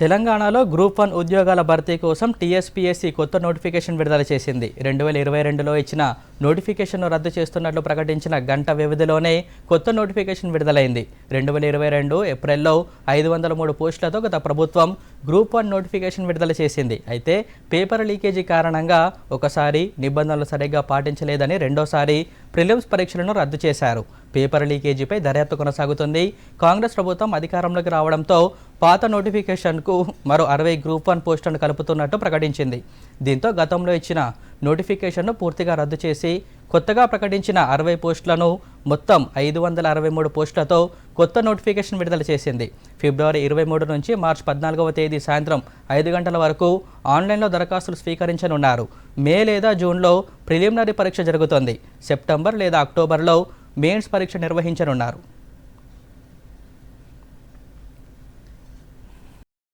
తెలంగాణలో group one ఉద్యోగాల భర్తీ కోసం టీఎస్పీఎస్సీ కొత్త నోటిఫికేషన్ విడుదల చేసింది. రెండు వేల ఇరవై రెండులో ఇచ్చిన నోటిఫికేషన్ను రద్దు చేస్తున్నట్లు ప్రకటించిన గంట వ్యవధిలోనే కొత్త నోటిఫికేషన్ విడుదలైంది. రెండు వేల ఇరవై రెండు ఏప్రిల్లో ఐదు వందల మూడు పోస్టులతో గత ప్రభుత్వం గ్రూప్ వన్ నోటిఫికేషన్ విడుదల చేసింది. అయితే పేపర్ లీకేజీ కారణంగా ఒకసారి నిబంధనలు సరిగ్గా పాటించలేదని రెండోసారి ప్రిలిమ్స్ పరీక్షలను రద్దు చేశారు. పేపర్ లీకేజీపై దర్యాప్తు కొనసాగుతుంది. కాంగ్రెస్ ప్రభుత్వం అధికారంలోకి రావడంతో పాత నోటిఫికేషన్కు మరో అరవై గ్రూప్ వన్ పోస్టులను కలుపుతున్నట్టు ప్రకటించింది. దీంతో గతంలో ఇచ్చిన నోటిఫికేషన్ను పూర్తిగా రద్దు చేసి కొత్తగా ప్రకటించిన అరవై పోస్టులను మొత్తం ఐదు వందల అరవై మూడు పోస్టులతో కొత్త నోటిఫికేషన్ విడుదల చేసింది. ఫిబ్రవరి ఇరవై మూడు నుంచి మార్చి పద్నాలుగవ తేదీ సాయంత్రం ఐదు గంటల వరకు ఆన్లైన్లో దరఖాస్తులు స్వీకరించనున్నారు. మే లేదా జూన్లో ప్రిలిమినరీ పరీక్ష జరుగుతోంది. సెప్టెంబర్ లేదా అక్టోబర్లో మెయిన్స్ పరీక్ష నిర్వహించనున్నారు.